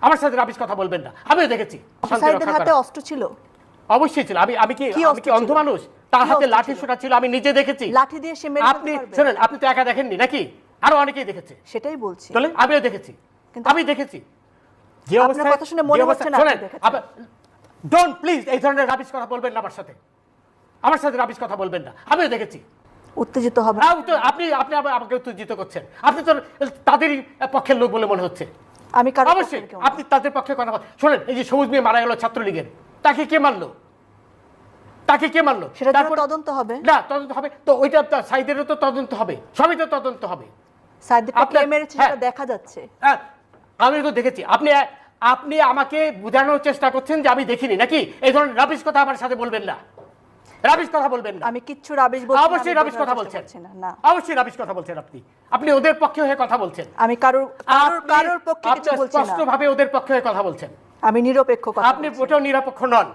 আমার সাথে রাবিশ কথা বলবেন না। আমিও দেখেছি। রক্ষা হাতে অস্ত্র ছিল। অবশ্যই ছিল। আমি আমি কি আমি কি অন্ধ মানুষ? তার হাতে লাঠি ছিল? ছিল আমি নিজে দেখেছি। লাঠি দিয়ে সে মেরে আপনি শুনেন আপনি তো একা দেখেননি নাকি? আরও অনেকেই দেখেছে। সেটাই বলছি। চলে আমিও দেখেছি। কিন্তু- আমি দেখেছি। যে অবস্থায় কথা শুনে মনে হচ্ছে না ডোন্ট প্লিজ এই ধরনের রাবিশ কথা বলবেন না আমার সাথে। আমার সাথে রাবিশ কথা বলবেন না। আমিও দেখেছি। উত্তেজিত হবে আপনি আপনি আমাকে উত্তেজিত করছেন। আপনি তো তাদেরই পক্ষের লোক বলে মনে হচ্ছে। আমি কারও অবশ্যই আপনি তাদের পক্ষে কথা শোনেন এই যে সবুজ মেয়ে মারা গেল ছাত্রলীগের তাকে কে মারলো? তাকে কে মারলো? সেটা তারপর- তদন্ত হবে। না তদন্ত হবে। তো ওইটা সাইদেরও তো তদন্ত হবে। সবই তো তদন্ত হবে। সাইদকে মেরেছে হ্যাঁ। সেটা দেখা যাচ্ছে। হ্যাঁ, আমি তো দেখেছি। আপনি আপনি আমাকে বোঝানোর চেষ্টা করছেন যে আমি দেখিনি নাকি? এই ধরনের রাবিশ কথা আমার সাথে বলবেন না। রাবিশ কথা বলবেন না। আমি কিচ্ছু রাবিশ বলছি অবশ্যই রাবিশ কথা বলছেন। না অবশ্যই রাবিশ কথা বলছেন আপনি। আপনি ওদের পক্ষে হয়ে কথা বলছেন। আমি কারোর কারোর কারোর পক্ষে কিছু বলছি না। স্পষ্টভাবে ওদের পক্ষে হয়ে কথা বলছেন। আমি নিরপেক্ষ কথা আপনি। ওটাও নিরপেক্ষ নন।